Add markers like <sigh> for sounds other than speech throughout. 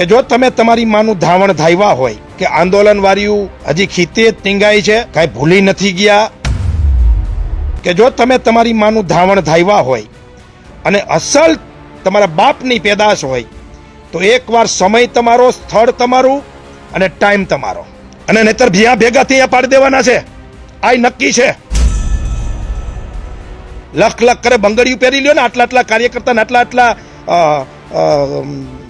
કે જો તમે તમારી માનું ધાવણ ધાવ્યા હોય કે આંદોલન વાળ્યું હજી ખીતે ટીંગાઈ છે, કાંઈ ભૂલી નથી ગયા? કે જો તમે તમારી માનું ધાવણ ધાવ્યા હોય અને અસલ તમારા બાપની પેદાશ હોય, તો એકવાર સમય તમારો, સ્થળ તમારું અને ટાઈમ તમારો. અને નહીતર જ્યાં ભેગા ત્યાં પાડી દેવાના છે. આ નક્કી છે. લખ લખ કરે બંગડીયું પહેરી લ્યો ને, આટલા આટલા કાર્યકર્તા આટલા આટલા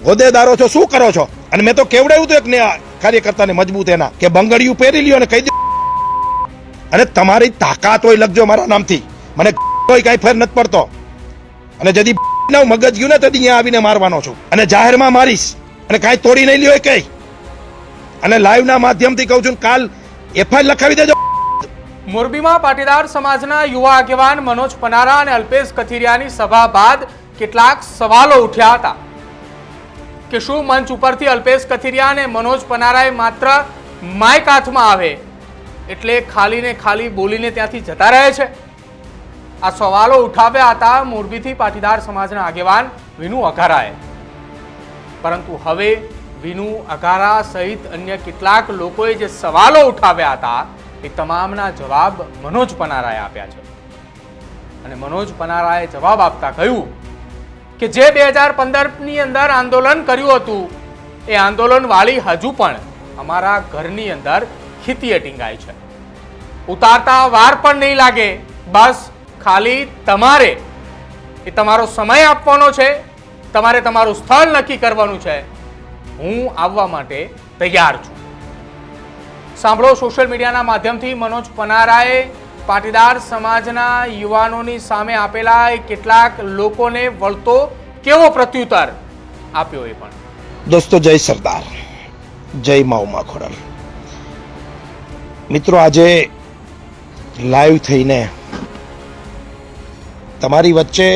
હોદ્દેદારો છો, શું કરો છો? અને મેં તો કેવડાવ્યું હતું એક કાર્યકર્તાને મજબૂત એના, કે બંગડિયું પહેરી લ્યો અને કહી દો. અને તમારી તાકાત હોય લખજો મારા નામથી. મને કોઈ કાંઈ ફેર નથી પડતો. અને જદી ના મગજ ગયું ને તદી અહીંયા આવીને મારવાનો છું. અને જાહેરમાં મારીશ. અને કાંઈ તોડી નહીં લ્યો એ કઈ. અને લાઈવના માધ્યમથી કહું છું, કાલ એફઆઈઆર લખાવી દેજો. મોરબીમાં પાટીદાર સમાજના યુવા આગેવાન મનોજ પનારા અને અલ્પેશ કથિરિયાની સભા બાદ કેટલાક સવાલો ઉઠ્યા હતા કે શું મંચ ઉપરથી અલ્પેશ કથિરિયા અને મનોજ પનારાએ માત્ર માઇક હાથમાં આવે એટલે ખાલીને ખાલી બોલીને ત્યાંથી જતા રહે છે? આ સવાલો ઉઠાવ્યા હતા મોરબીથી પાટીદાર સમાજના આગેવાન વિનુ અઘારાએ. પરંતુ હવે વિનુ અઘારા સહિત અન્ય કેટલાક લોકોએ જે સવાલો ઉઠાવ્યા હતા એ તમામના જવાબ મનોજ પનારાએ આપ્યા છે. અને મનોજ પનારાએ જવાબ આપતા કહ્યું કે જે બે હજાર પંદરની અંદર આંદોલન કર્યું હતું, એ આંદોલન વાળી હજુ પણ અમારા ઘરની અંદર ખીતીએ ટીંગાય છે. ઉતારતા વાર પણ નહીં લાગે. બસ ખાલી તમારે એ તમારો સમય આપવાનો છે, તમારે તમારું સ્થળ નક્કી કરવાનું છે. હું આવવા માટે તૈયાર છું. સાંભળો, સોશિયલ મીડિયાના માધ્યમથી મનોજ પનારાએ પાટીદાર સમાજના યુવાનોની સામે આપેલા કેટલાક લોકોને વળતો કેવો પ્રત્યુત્તર આપ્યો એ પણ. દોસ્તો, જય સરદાર. જય મા ઉમા ખોડલ મિત્રો, આજે લાઈવ થઈને તમારી વચ્ચે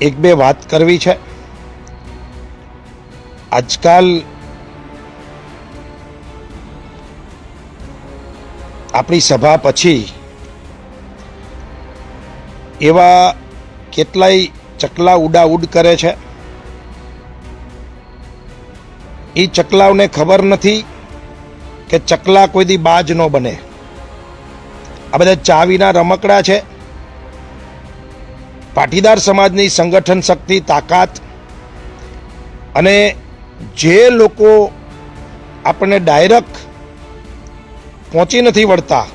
એક બે વાત કરવી છે. આજકાલ આપણી સભા પછી એવા કેટલાય ચકલા ઉડાઉડ કરે છે. એ ચકલાઓને ખબર નથી કે ચકલા કોઈ દી બાજ ન બને. આ બધા ચાવીના રમકડા છે. પાટીદાર સમાજની સંગઠન શક્તિ, તાકાત અને જે લોકો આપણને ડાયરેક્ટ પહોંચી નથી વળતા.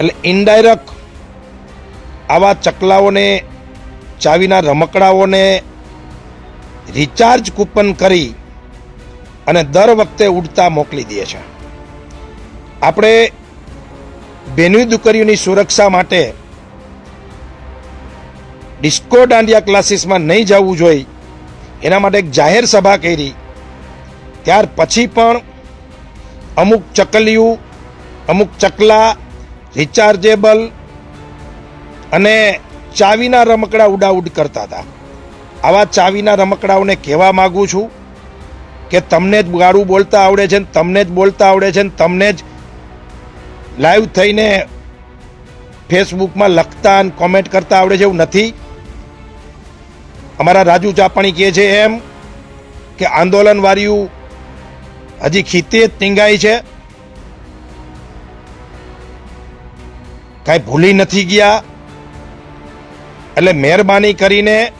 એટલે ઇનડાયરેક્ટ આવા ચકલાઓને, ચાવીના રમકડાઓને રિચાર્જ કૂપન કરી અને દર વખતે ઉડતા મોકલી દે છે. આપણે બેની દીકરીઓની સુરક્ષા માટે ડિસ્કો દાંડિયા ક્લાસીસમાં નહીં જવું જોઈએ એના માટે એક જાહેર સભા કરી. ત્યાર પછી પણ અમુક ચકલિયું અમુક ચકલા રિચાર્જેબલ અને ચાવીના રમકડા ઉડાઉડ કરતા હતા. આવા ચાવીના રમકડાઓને કહેવા માગું છું કે તમને જ ગાળું બોલતા આવડે છે ને તમને જ બોલતા આવડે છે ને તમને જ લાઈવ થઈને ફેસબુકમાં લખતા અને કોમેન્ટ કરતા આવડે છે એવું નથી. અમારા રાજુ ચાપાણી કહે છે એમ કે આંદોલનવાળીઓ હજી ખીતે જ ટીંગાઈ છે. કાંઈ ભૂલી નથી ગયા? એટલે મહેરબાની કરીને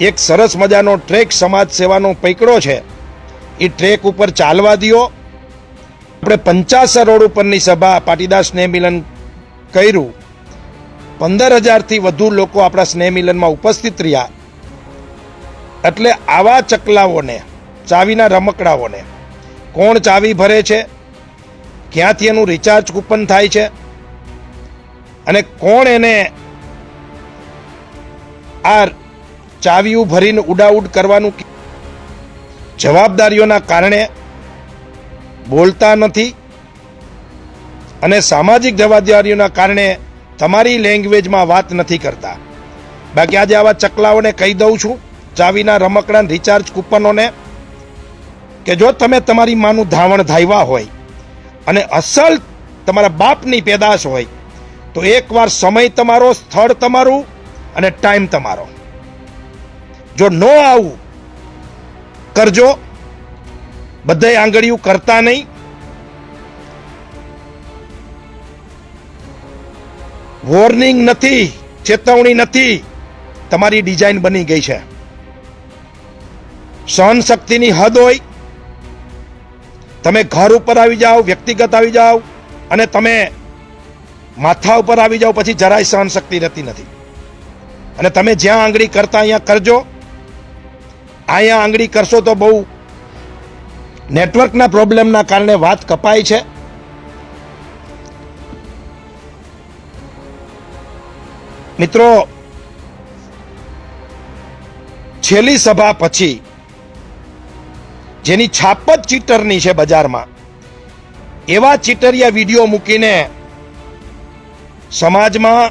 એક સરસ મજાનો ટ્રેક સમાજ સેવાનો પૈકડો છે. એ ટ્રેક ઉપર ચાલવા દ્યો. આપણે પંચાસર રોડ ઉપરની સભા પાટીદાર સ્નેહ મિલન કર્યું. પંદર હજારથી વધુ લોકો આપણા સ્નેહ મિલનમાં ઉપસ્થિત રહ્યા. એટલે આવા ચકલાઓને, ચાવીના રમકડાઓને કોણ ચાવી ભરે છે? ક્યાંથી એનું રિચાર્જ કૂપન થાય છે? અને કોણ એને આ ચાવીઓ ભરીને ઉડાઉડ કરવાનું જવાબદારીઓના કારણે બોલતા નથી અને સામાજિક જવાબદારીઓના કારણે તમારી લેંગ્વેજમાં વાત નથી કરતા. બાકી આજે આવા ચકલાઓને કહી દઉં છું, ચાવીના રમકડા રિચાર્જ કૂપનોને કે જો તમે તમારી માનું ધાવણ ધાવ્યા હોય અને અસલ તમારા બાપની પેદાશ હોય તો એકવાર સમય તમારો, સ્થળ તમારું અને ટાઈમ તમારો. જો ન આવું, કરજો. બધાય આંગળીયું કરતા નહીં. વોર્નિંગ નથી, ચેતવણી નથી. તમારી ડિઝાઇન બની ગઈ છે. સહન શક્તિની હદ હોય. તમે ઘર ઉપર આવી જાઓ, વ્યક્તિગત આવી જાઓ અને તમે માથા ઉપર આવી જાઓ, પછી જરાય સહન શક્તિ રહેતી નથી. અને તમે જ્યાં આંગળી કરતા અહીંયા કરજો, અહીંયા આંગળી કરશો તો બહુ નેટવર્કના પ્રોબ્લેમના કારણે વાત કપાય છે. મિત્રો, છેલ્લી સભા પછી જેની છાપ જ ચીટરની છે બજારમાં, એવા ચીટરિયા વીડિયો મૂકીને સમાજમાં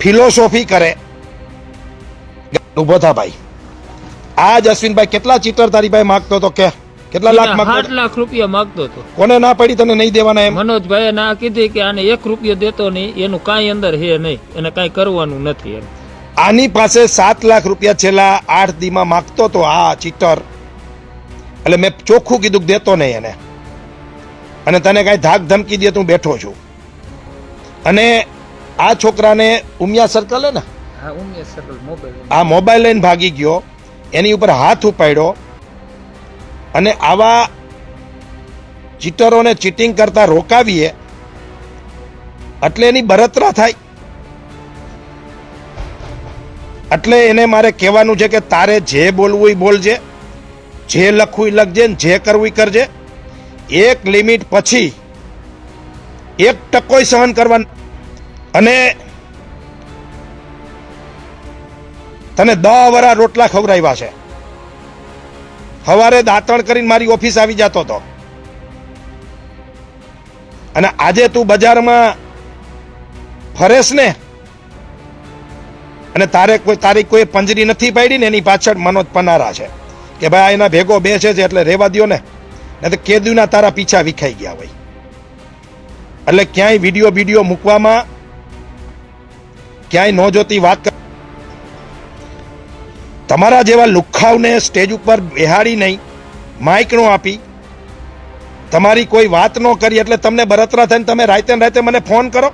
ફિલોસોફી કરે. ઊભો થા ભાઈ આજ અશ્વિનભાઈ કેટલા ચીટર તારી ભાઈ માગતો હતો કે કેટલા લાખ આઠ લાખ રૂપિયા માંગતો હતો. કોને ના પડી તને નહીં દેવાના એમ? મનોજભાઈ ના કીધી કે આને એક રૂપિયો દેતો નહીં એનું કાંઈ અંદર હે નહીં એને કાંઈ કરવાનું નથી એમ. આની પાસે સાત લાખ રૂપિયા છેલ્લા આઠ દીમાં માગતો તો આ ચિત્ર એટલે મેં ચોખ્ખું કીધું દેતો નહીં એને. અને તને કાંઈ ધાક ધમકી દે તું બેઠો છું. અને આ છોકરાને ઉમિયા સર્કલ હે ને? આ મોબાઈલ લઈને ભાગી ગયો એની ઉપર હાથ ઉપાડ્યો અને આવા ચીટરોને ચીટિંગ કરતા રોકાવીએ એટલે એની બરતરા થાય. એટલે એને મારે કહેવાનું છે કે તારે જે બોલવું એ બોલજે જે લખવું એ લખજે ને જે કરવું એ કરજે. એક લિમિટ પછી એક ટકોય સહન કરવાનું અને તને દહ વરા રોટલા ખવડાવ્યા છે. સવારે દાંતણ કરીને મારી ઓફિસ આવી જતો હતો અને આજે તું બજારમાં ફરેશ ને? અને તારે કોઈ તારી કોઈ પંજરી નથી પાડી ને એની પાછળ મનોજ પનારા છે. કે ભાઈ એના ભેગો બેસે છે એટલે રેવા દ્યો ને. નહીં તો કેદુના તારા પીછા વિખાઈ ગયા હોય. એટલે ક્યાંય વીડિયો વીડિયો મૂકવામાં ક્યાંય ન જોતી વાત તમારા જેવા લુખાવને સ્ટેજ ઉપર બેહાડી નહીં માઇક નો આપી. તમારી કોઈ વાત ન કરી એટલે તમને બરતરા થઈને તમે રાતે રાતે મને ફોન કરો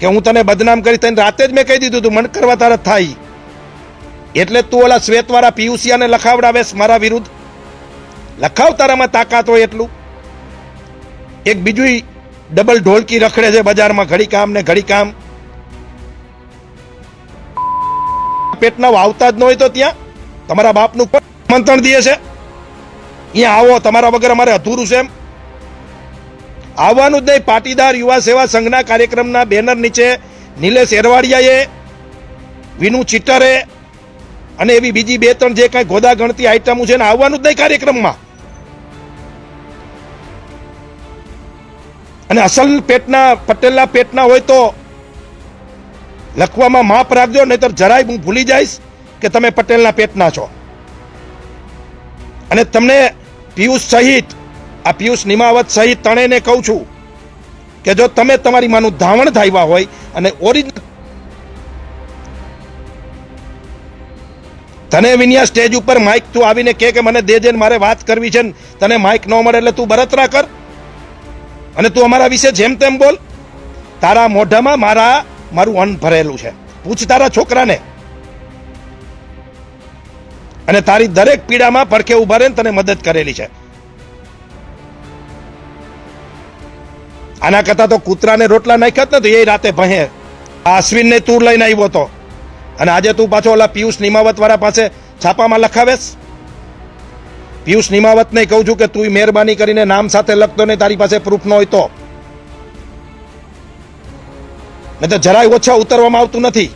કે હું તને બદનામ કરી થઈને રાતે જ મેં કહી દીધું તું, મન કરવા તારે થાય. એટલે તું ઓલા શ્વેતવાળા પિયુસિયાને લખાવડાવેશ મારા વિરુદ્ધ. લખાવ તારામાં તાકાત હોય એટલું. એક બીજું ડબલ ઢોલકી રખડે છે બજારમાં, ઘડી કામ ને ઘડી કામ. પેટના વાવતા જ ન હોય તો ત્યાં તમારા બાપનું મંત્રણ દે છે. અહીંયા આવો, તમારા વગર અમારે અધૂરું છે એમ. આવવાનું જ નહીં, પાટીદાર યુવા સેવા સંઘના કાર્યક્રમના બેનર નીચે નિલેશ એરવાડિયાએ, વિનુ ચિટરે અને એવી બીજી બે ત્રણ જે કાંઈ ગોદા ગણતી આઈટમો છે ને, આવવાનું જ નહીં કાર્યક્રમમાં. અને અસલ પેટના, પટેલના પેટના હોય તો લખવામાં માપ રાખજો, નહીતર જરાય હું ભૂલી જઈશ કે તમે પટેલના પેટના છો. અને તમને પિયુષ સહિત, આ પિયુષ નિમાવત સહિત ત્રણેયને કહું છું કે જો તમે તમારી માનું ધાવણ ધાવ્યા હોય અને ઓરિજિનલ તને વિન્યા સ્ટેજ ઉપર માઇક તું આવીને કે કે મને દેજે ને મારે વાત કરવી છે ને તને માઇક ન મળે એટલે તું બરતરા કર. અને તું અમારા વિશે જેમ તેમ બોલ. તારા મોઢામાં મારા, મારું અન્ન ભરેલું છે. પૂછ તારા છોકરાને. અને તારી દરેક પીડામાં પડખે ઊભા રહીને તને મદદ કરેલી છે. આના કરતા તો કૂતરાને રોટલા નાખ્યા જ નથી, એ રાતે ભહે આ અશ્વિનને તું લઈને આવ્યો તો. અને આજે તું પાછો ઓલા પિયુષ નિમાવત વાળા પાસે છાપામાં લખાવેશ. પિયુષ નિમાવતને કહું છું કે તું મહેરબાની કરીને નામ સાથે લખતો ને તારી પાસે પ્રૂફ ન હોય તો. નહીં તો જરાય ઓછા ઉતરવામાં આવતું નથી.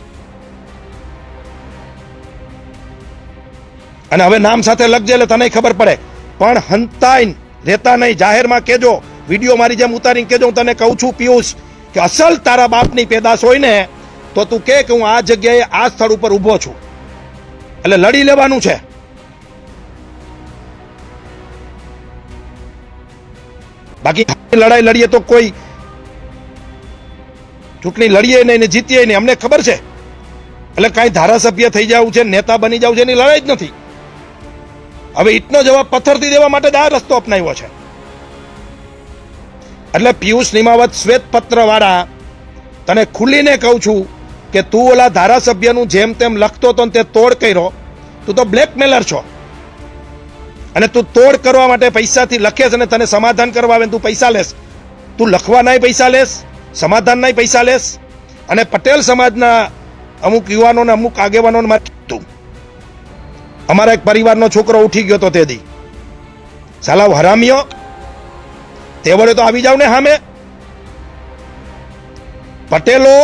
અને હવે નામ સાથે લખજે એટલે તને ખબર પડે. પણ હંતાઈન રહેતા નહીં. જાહેરમાં કેજો વીડિયો મારી જેમ ઉતારીને કેજો હું તને કહું છું પિયુષ, કે અસલ તારા બાપની પેદાશ હોય ને, તો તું કે કે હું આ જગ્યાએ આ સ્થળ ઉપર ઊભો છું. એટલે લડી લેવાનું છે. બાકી લડાઈ લડીએ તો કોઈ ચૂંટણી લડીએ નહીં ને જીતીએ નહીં, અમને ખબર છે. એટલે કાંઈ ધારાસભ્ય થઈ જવું છે, નેતા બની જવું છે, એની લડાઈ જ નથી. હવે ઈટનો જવાબ પથ્થરથી દેવા માટે જ આ રસ્તો અપનાવ્યો છે. એટલે પિયુષ નિમાવત શ્વેત પત્ર વાળા તને ખુલીને કહું છું કે તું ઓલા ધારાસભ્યનું જેમ તેમ લખતો તો તે તોડ કર્યો, તું તો બ્લેકમેલર છો. અને તું તોડ કરવા માટે પૈસાથી લખે છે અને તને સમાધાન કરવા આવે તું પૈસા લેશ. તું લખવાનાય પૈસા લેસ સમાધાનનાય પૈસા લેશ. અને પટેલ સમાજના અમુક યુવાનોને, અમુક આગેવાનોને મારે કીધું. અમારા એક પરિવારનો છોકરો ઉઠી ગયો તો તે દી. સાલાવ હરામીઓ. તે વડે તો આવી જાવ ને સામે પટેલો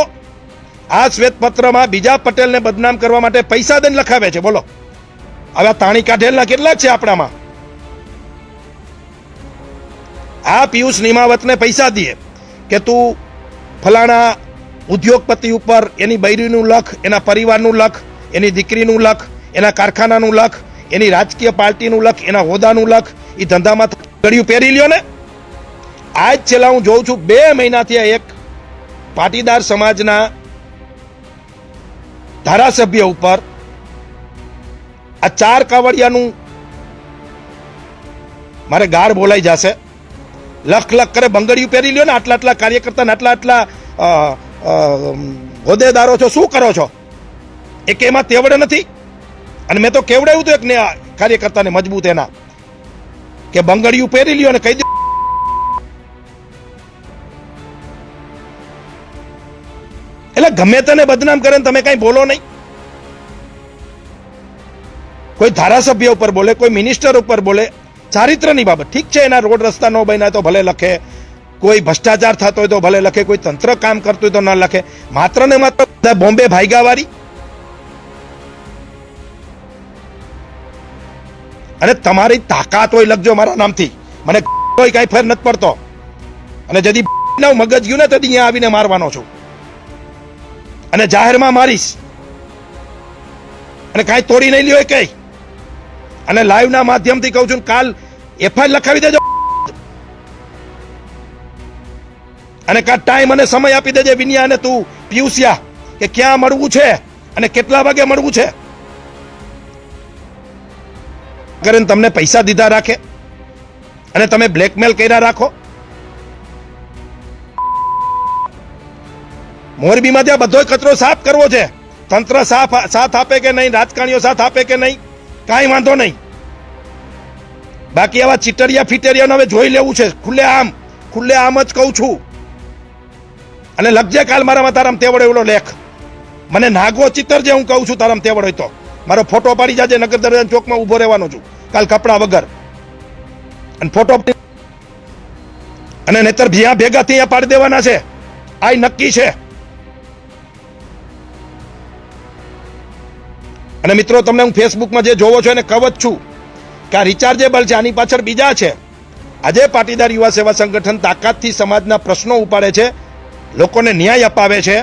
આ શ્વેતપત્રમાં બીજા પટેલને બદનામ કરવા માટે પૈસા દઈને લખાવે છે. બોલો. હવે તાણી કાઢેલના કેટલા છે આપણામાં? આ પિયુષ નિમાવતને પૈસા દઈએ કે તું ફલાણા ઉદ્યોગપતિ ઉપર એની બૈરીનું લખ, એના પરિવારનું લખ, એની દીકરીનું લખ, એના કારખાનાનું લખ, એની રાજકીય પાર્ટીનું લખ, એના હોદાનું લખ એ ધંધામાં ગળ્યું પહેરી લ્યો ને. આજ છેલ્લા હું જોઉં છું, બે મહિનાથી એક પાટીદાર સમાજના ધારાસભ્ય ઉપર આ ચાર કાવડિયાનું મારે ગાર બોલાઈ જશે. લખ લખ કરે બંગડીયું પહેરી લ્યો ને, આટલા આટલા કાર્યકર્તા આટલા આટલા હોદ્દેદારો છો, શું કરો છો? એક એમાં તેવડે નથી? અને મેં તો કેવડાવ્યું હતું એક કાર્યકર્તાને મજબૂત એના. કે બંગડીયું પહેરી લ્યો ને કહી દે. એટલે ગમે તને બદનામ કરે ને તમે કઈ બોલો નહીં. કોઈ ધારાસભ્ય ઉપર બોલે, કોઈ મિનિસ્ટર ઉપર બોલે ચારિત્રની બાબત. ઠીક છે, એના રોડ રસ્તા ન બન્યા તો ભલે લખે. કોઈ ભ્રષ્ટાચાર થતો હોય તો ભલે લખે, કોઈ તંત્ર કામ કરતું હોય તો ન લખે. માત્ર ને માત્ર બોમ્બે ભાઈગાવાળી. અને તમારી તાકાત હોય લખજો મારા નામથી. મને કોઈ કાંઈ ફેર નથી પડતો. અને જદી ના મગજ ગયું ને તો અહીંયા આવીને મારવાનો છું. અને જાહેરમાં મારીશ. અને કાંઈ તોડી નહીં લ્યો એ કઈ. અને લાઈવના માધ્યમથી કહું છું, કાલ એફઆઈઆર લખાવી દેજો. અને કા ટાઈમ અને સમય આપી દેજે વિનિયા અને તું પિયુસિયા કે ક્યાં મળવું છે અને કેટલા વાગે મળવું છે. કરીને તમને પૈસા દીધા રાખે અને તમે બ્લેકમેલ કર્યા રાખો. મોરબીમાં ત્યાં બધો કચરો સાફ કરવો છે, તંત્ર સાફ, સાથ આપે કે નહીં, રાજકારણીઓ સાથ આપે કે નહીં? કાંઈ વાંધો નહીં. બાકી આવા ચીટરિયા ફીટરિયાને હવે જોઈ લેવું છે. ખુલ્લે આમ ખુલ્લે આમ જ કહું છું. અને લખજે કાલ મારામાં તારામ તેવડે એવડો લેખ. મને નાગો ચિત્તર જે હું કહું છું તારામ તેવડ હોય તો. મારો ફોટો પાડી જાજે નગર દરવાજા ચોકમાં ઊભો રહેવાનો છું. કાલ કપડા વગર. અને ફોટો અને નહીતર જ્યાં ભેગા ત્યાં પાડી દેવાના છે. આ નક્કી છે. અને મિત્રો, તમને હું ફેસબુકમાં જે જોવો છો એને કહું છું કે આ રિચાર્જેબલ છે, આની પાછળ બીજા છે. આજે પાટીદાર યુવા સેવા સંગઠન તાકાતથી સમાજના પ્રશ્નો ઉપાડે છે, લોકોને ન્યાય અપાવે છે.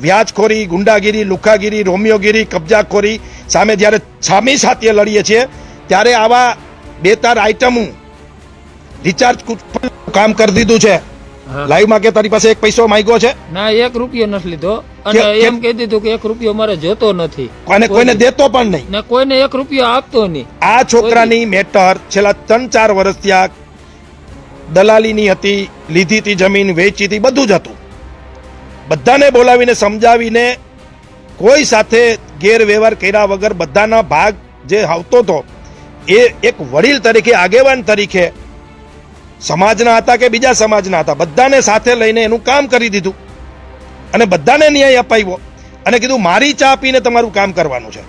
વ્યાજખોરી, ગુંડાગીરી, લુખાગીરી, રોમિયોગીરી, કબજાખોરી સામે જ્યારે સામી સાથે લડીએ છીએ, ત્યારે આવા બે તાર આઇટમો રિચાર્જ કામ કરી દીધું છે. હા. લાઈવમાં કે તારી પાસે એક પૈસો માંગ્યો છે? ના એક રૂપિયો નથી લીધો. અને? એમ કહી દીધું કે એક રૂપિયો મારે જોતો નથી. અને કોઈને દેતો પણ નહીં. ને કોઈને એક રૂપિયો આપતો નહીં. આ છોકરાની મેટર છેલ્લા ત્રણ ચાર વર્ષ ત્યાં દલાલીની હતી લીધી હતી જમીન વેચી હતી બધું જ હતું. બધાને બોલાવીને સમજાવીને કોઈ સાથે ગેરવ્યવહાર કર્યા વગર બધાના ભાગ જે આવતો હતો એ એક વડીલ તરીકે આગેવાન તરીકે સમાજના હતા કે બીજા સમાજના હતા? બધાને સાથે લઈને એનું કામ કરી દીધું. અને બધાને ન્યાય અપાવ્યો. અને કીધું મારી ચા પીને તમારું કામ કરવાનું છે.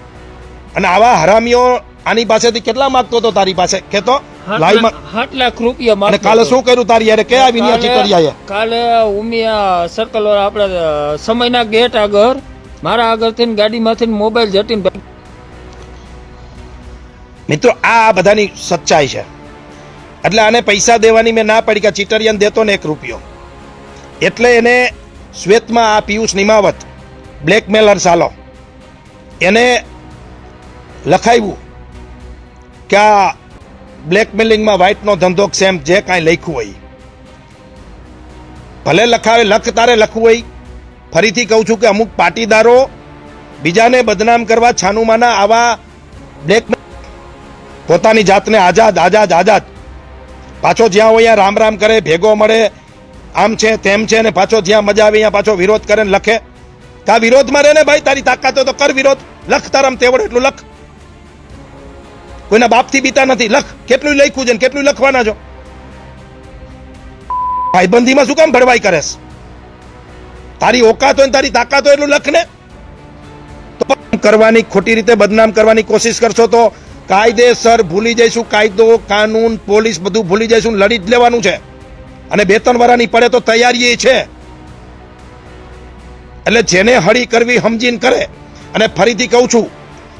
અને આવા હરામીઓ આની પાસેથી કેટલા માંગતો હતો તારી પાસે? કેતો આઠ લાખ- રૂપિયા અને કાલે શું કર્યું તારી યારે? કયા વિનિયા ચીતરિયાએ કાલે ઉમિયા સર્કલ આપણે સમયના ગેટ આગળ મારા આગળથી ગાડીમાંથી મોબાઈલ જટીન મિત્રો આ બધાની સચ્ચાઈ છે. એટલે આને પૈસા દેવાની મેં ના પડી કે ચિટરિયન દેતો ને એક રૂપિયો. એટલે એને શ્વેતમાં આ પિયુષ નિમાવત બ્લેકમેલર સાલો. એને લખાવ્યું કે આ બ્લેકમેલિંગમાં વ્હાઇટનો ધંધો સેમ જે કાંઈ લખ્યું હોય. ભલે લખાવે, લખ તારે લખવું હોય. ફરીથી કહું છું કે અમુક પાટીદારો બીજાને બદનામ કરવા છાનુમાના આવા બ્લેક પોતાની જાતને આઝાદ આઝાદ આઝાદ. પાછો જ્યાં હોય રામ રામ કરે, ભેગો મળે, આમ છે, તેમ છે, ને પાછો જ્યાં મજા આવે ત્યાં પાછો વિરોધ કરે ને લખે. તા વિરોધમાં રહે ને ભાઈ, તારી તાકાત તો કર વિરોધ. લખ તારામ તેવડ એટલું લખ. કોઈના બાપથી બીતા નથી. લખ. કેટલું લખ્યું છે ને કેટલું લખવાના છો? ભાઈબંધીમાં શું કામ ભરવાઈ કરેશ તારી ઓકાત હોય તારી તાકાત હોય એટલું લખ ને. તો કરવાની ખોટી રીતે બદનામ કરવાની કોશિશ કરશો તો કાયદેસર ભૂલી જઈશું, કાયદો, કાનૂન, પોલીસ બધું ભૂલી જઈશું, લડી જ લેવાનું છે. અને બે ત્રણ વરાની પડે તો તૈયારી છે. એટલે જેને હળી કરવી સમજીને કરે. અને ફરીથી કહું છું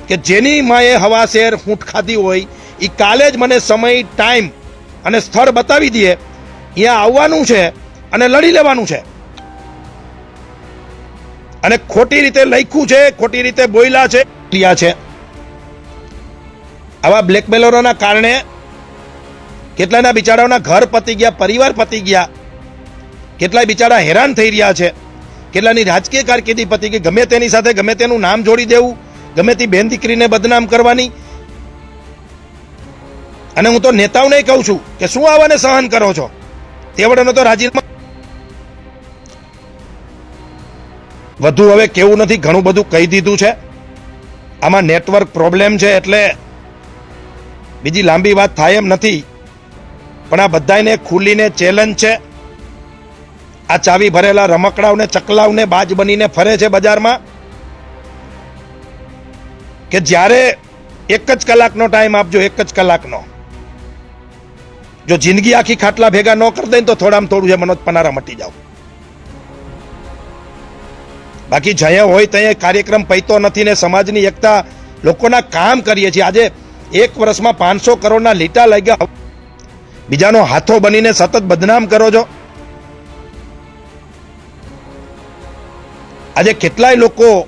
કે જેની માએ હવા શેર ફૂંટ ખાધી હોય એ કાલે જ મને સમય, ટાઈમ અને સ્થળ બતાવી દે. અહીંયા આવવાનું છે અને લડી લેવાનું છે. અને ખોટી રીતે લખ્યું છે, ખોટી રીતે બોયલા છે ક્રિયા છે. આવા બ્લેકમેલરોના કારણે કેટલાના બિચારાઓના ઘર પતી ગયા, પરિવાર પતી ગયા, કેટલાય બિચારા હેરાન થઈ રહ્યા છે, કેટલાની રાજકીય કારકિર્દી પતી ગઈ, ગમે તેની સાથે ગમે તેનું નામ જોડી દેવું, ગમે તે બેન દીકરીને બદનામ કરવાની. અને હું તો નેતાઓને કહું છું કે શું આવાને સહન કરો છો? તેવડનો તો રાજીનામા વધુ હવે કેવું નથી, ઘણું બધું કહી દીધું છે. આમાં નેટવર્ક પ્રોબ્લેમ છે એટલે બીજી લાંબી વાત થાય એમ નથી, પણ આ બધાને ખુલીને ચેલેન્જ છે. આ ચાવી ભરેલા રમકડાઓને ચકલાવને બાજ બનીને ફરે છે બજારમાં. કે જ્યારે એક જ કલાકનો ટાઈમ આપજો, એક જ કલાકનો. જો જિંદગી આખી ખાટલા ભેગા ન કરી દે તો થોડામાં થોડું છે મનોજ પનારા મટી જાવ બાકી જયા હોય ત્યાં કાર્યક્રમ પૈતો નથી ને સમાજની એકતા લોકોના કામ કરીએ છીએ. આજે એક વર્ષમાં પાંચસો કરોડના લીટા લઈ ગયા. બીજાનો હાથો બનીને સતત બદનામ કરો છો. આજે કેટલાય લોકો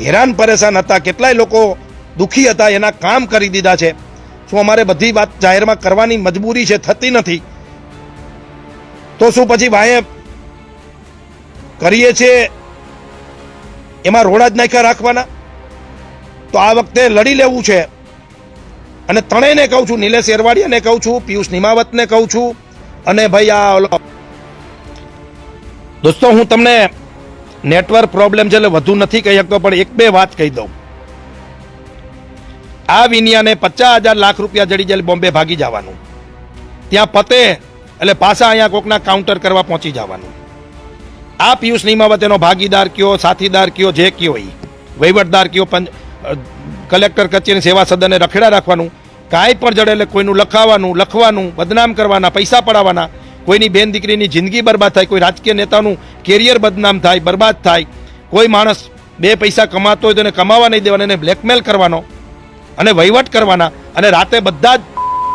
હેરાન પરેશાન હતા, કેટલાય લોકો દુઃખી હતા, એના કામ કરી દીધા છે. શું અમારે બધી વાત જાહેરમાં કરવાની મજબૂરી છે? થતી નથી. તો શું પછી વાંહે કરીએ છીએ? એમાં રોડા જ નાખ્યા રાખવાના? તો આ વખતે લડી લેવું છે. અને ત્રણેયને કહું છું, નિલેશ એરવાડિયાને કહું છું, પિયુષ નિમાવતને કહું છું, અને ભાઈ આ દોસ્તો, હું તમને નેટવર્ક પ્રોબ્લેમ છે એટલે વધુ નથી કહી શકતો, પણ એક બે વાત કહી દઉં. આ વિનિયાને પચાસ હજાર લાખ રૂપિયા જડી જાય બોમ્બે ભાગી જવાનું. ત્યાં પતે એટલે પાછા અહીંયા કોકના કાઉન્ટર કરવા પહોંચી જવાનું. આ પિયુષ નિમાવત એનો ભાગીદાર કયો, સાથીદાર કયો, જે કયો એ વહીવટદાર કયો કલેક્ટર કચેરી સેવા સદને રખેડા રાખવાનું, કાંઈ પણ જડે એટલે કોઈનું લખાવાનું, લખવાનું, બદનામ કરવાના, પૈસા પડાવવાના, કોઈની બેન દીકરીની જિંદગી બરબાદ થાય, કોઈ રાજકીય નેતાનું કેરિયર બદનામ થાય, બરબાદ થાય, કોઈ માણસ બે પૈસા કમાતો હોય તો એને કમાવા નહીં દેવાના, એને બ્લેકમેલ કરવાનો અને વહીવટ કરવાના અને રાતે બધા જ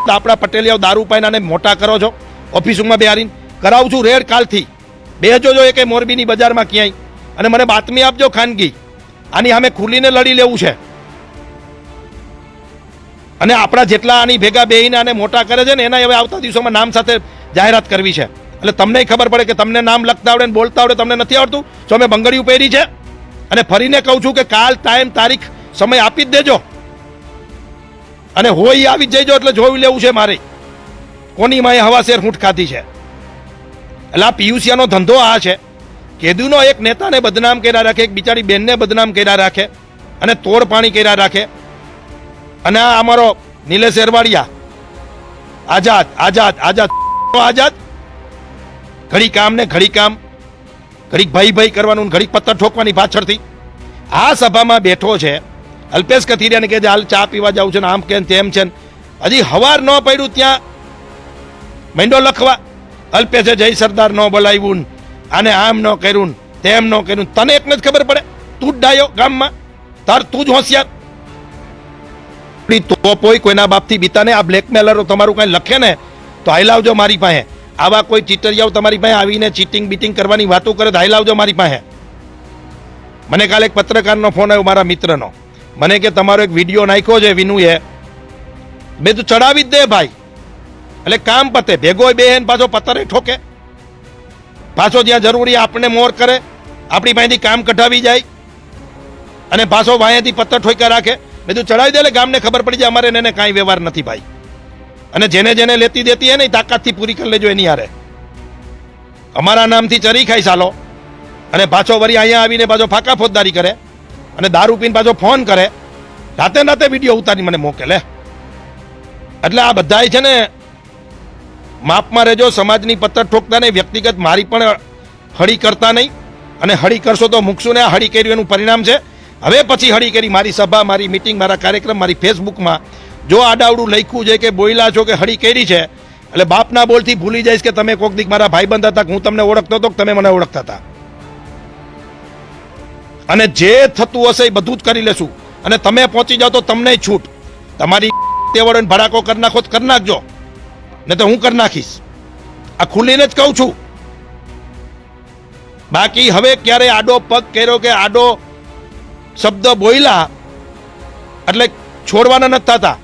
આપણા પટેલિયાઓ દારૂ પાઈને મોટા કરો છો, ઓફિસોમાં બેહારીને, કરાવું છું રેડ કાલથી. બેહજો જો એ મોરબીની બજારમાં ક્યાંય. અને મને બાતમી આપજો ખાનગી. આની સામે ખુલીને લડી લેવું છે. અને આપણા જેટલા આની ભેગા બેહીને આને મોટા કરે છે ને એના હવે આવતા દિવસોમાં નામ સાથે જાહેરાત કરવી છે. એટલે તમને ખબર પડે કે તમને નામ લખતા આવડે ને બોલતા આવડે, તમને નથી આવડતું? તો અમે બંગડીયું પહેરી છે. અને ફરીને કહું છું કે કાલ ટાઈમ, તારીખ, સમય આપી જ દેજો. અને હોય આવી જ જઈજો, એટલે જોઈ લેવું છે મારે. કોની માએ હવા શેર હૂંઠ ખાધી છે? એટલે આ પિયુસિયાનો ધંધો આ છે. કેદુનો એક નેતાને બદનામ કર્યા રાખે, એક બિચારી બેનને બદનામ કર્યા રાખે અને તોડ પાણી કર્યા રાખે. અને અમારો નિલેશ એરવાડિયા. આઝાદ આઝાદ આઝાદ. આઝાદ. ઘડી કામ ને ઘડી કામ. ઘડીક ભાઈ ભાઈ કરવાનું ઘડીક પત્તર ઠોકવાની પાછળથી. આ સભામાં બેઠો છે અલ્પેશ કથિરિયાને કહે છે હાલ ચા પીવા જાઉં છે ને આમ કે તેમ છે હજી હવાર ન પડ્યું ત્યાં. મંડો લખવા. અલ્પેશે જય સરદાર ન બોલાવ્યું આને આમ ન કર્યું તેમ ન કર્યું તને એકને જ ખબર પડે? તું જ ડાયો ગામમાં. તાર તું જ હોશિયાર. આપણી તોપ હોય, કોઈના બાપથી બીતાને, આ બ્લેકમેલરો તમારું કાંઈ લખે ને, તો હાઈ લાવજો મારી પાસે. આવા કોઈ ચીટરિયાઓ તમારી પાસે આવીને ચીટિંગ બીટિંગ કરવાની વાતો કરે તો હાઈ લાવજો મારી પાસે. મને કાલે એક પત્રકારનો ફોન આવ્યો, મારા મિત્રનો. મને કે, તમારો એક વીડિયો નાખ્યો છે, વિનુએ. બે તું ચડાવી જ દે ભાઈ. એટલે કામ પતે, ભેગો બે હેન પાછો પતરે ઠોકે. પાછો જ્યાં જરૂરી આપણે મોર કરે. આપણી પાસેથી કામ કઢાવી જાય. અને પાછો વાયાથી પત્તર ઠોક્યા રાખે. તું ચડાવી દે એટલે ગામને ખબર પડી જાય, અમારે એને કાંઈ વ્યવહાર નથી ભાઈ. અને જેને જેને લેતી દેતી એને તાકાતથી પૂરી કરી લેજો એની હારે. અમારા નામથી ચરી ખાઈ ચાલો અને પાછો વરી અહીંયા આવીને પાછો ફાકા ફોજદારી કરે અને દારૂ પીને પાછો ફોન કરે. રાતે રાતે વીડિયો ઉતારી મને મોકલે એટલે આ બધાય છે ને, માપમાં રહેજો, સમાજની પત્તર ઠોકતા નહીં, વ્યક્તિગત મારી પણ હળી કરતા નહીં. અને હળી કરશો તો મૂકશું ને આ હળી કર્યું એનું પરિણામ છે. હવે પછી હળી કરી મારી સભા, મારી મિટિંગ મારા કાર્યક્રમ, મારી ફેસબુકમાં જો આડાવડું લખ્યું છે કે બોયલા છો કે હળી કરી છે, એટલે બાપના બોલથી ભૂલી જઈશ કે તમે કોક દીક મારા ભાઈબંધ હતા હું તમને ઓળખતો હતો તમે મને ઓળખતા હતા. અને જે થતું હશે એ બધું જ કરી લેશું. અને તમે પહોંચી જાઓ તો તમને છૂટ. તમારી <laughs> તેવડ ભડાકો કરી નાખો તો કરી નાખજો. ને તો હું કરી નાખીશ. આ ખુલીને જ કહું છું. બાકી હવે ક્યારે આડો પગ કર્યો કે આડો શબ્દ બોયલા એટલે છોડવાના નથી થતા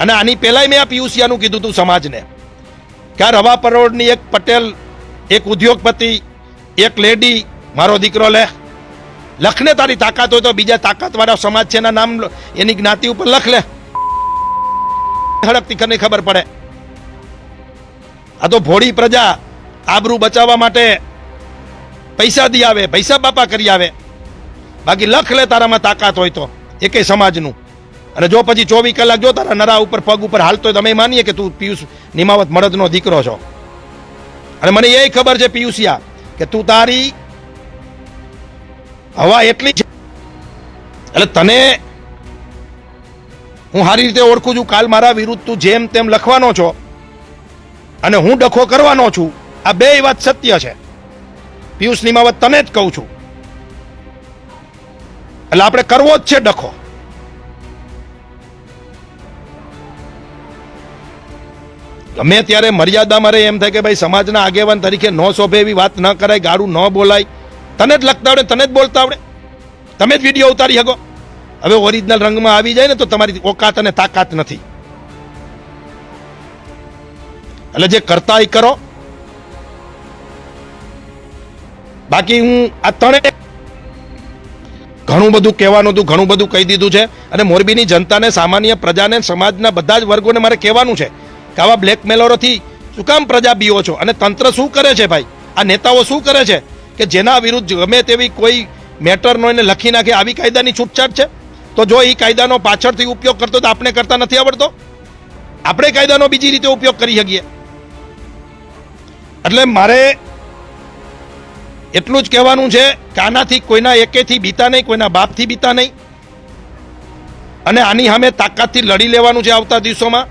અને આની પહેલાંય મેં આ પિયુસિયાનું કીધું હતું સમાજને કે આ રવા પરોડની એક પટેલ, એક ઉદ્યોગપતિ, એક લેડી, મારો દીકરો લે. લખને તારી તાકાત હોય તો બીજા તાકાતવાળા સમાજ છે, એના નામ એની જ્ઞાતિ ઉપર લખ લે. હડકતી ખરી ખબર પડે. આ તો ભોળી પ્રજા આબરૂ બચાવવા માટે પૈસા દી આવે, પૈસા બાપા કરી આવે. બાકી લખ લે તારામાં તાકાત હોય તો, એકે સમાજનું. અને જો પછી ચોવીસ કલાક જો તારા નરા ઉપર, પગ ઉપર હાલતો હોય તો અમે માનીએ કે તું પિયુષ નિમાવત મળદનો દીકરો છો. અને મને એ ખબર છે પિયુષિયા, કે તું તારી હવા એટલી છે એટલે તને હું સારી રીતે ઓળખું છું, કાલ મારા વિરુદ્ધ તું જેમ તેમ લખવાનો છો. અને હું ડખો કરવાનો છું. આ બે વાત સત્ય છે. પિયુષ નિમાવત તને જ કહું છું. એટલે આપણે કરવો જ છે ડખો. ગમે ત્યારે મર્યાદામાં રહે એમ થાય કે ભાઈ સમાજના આગેવાન તરીકે ન શોભે એવી વાત ન કરાય ગાડું ન બોલાય. તને જ લખતા આવડે, તને જ બોલતા આવડે. તમે જ વીડિયો ઉતારી શકો. હવે ઓરિજિનલ રંગમાં આવી જાય ને તો તમારી ઓકાત અને તાકાત નથી. એટલે જે કરતા એ કરો. બાકી હું આ ત્રણે ઘણું બધું કહેવાનું હતું, ઘણું બધું કહી દીધું છે. અને મોરબીની જનતાને, સામાન્ય પ્રજાને, સમાજના બધા જ વર્ગોને મારે કહેવાનું છે કે આવા બ્લેકમેલરોથી શું કામ પ્રજા બીઓ છો? અને તંત્ર શું કરે છે ભાઈ? આ નેતાઓ શું કરે છે? કે જેના વિરુદ્ધ ગમે તેવી કોઈ મેટરનો એને લખી નાખે, આવી કાયદાની છૂટછાટ છે? તો જો એ કાયદાનો પાછળથી ઉપયોગ કરતો તો આપણે કરતા નથી આવડતો? આપણે કાયદાનો બીજી રીતે ઉપયોગ કરી શકીએ. એટલે મારે એટલું જ કહેવાનું છે કે આનાથી કોઈના એકેથી બીતા નહીં, કોઈના બાપથી બીતા નહીં. અને આની સામે તાકાતથી લડી લેવાનું છે આવતા દિવસોમાં.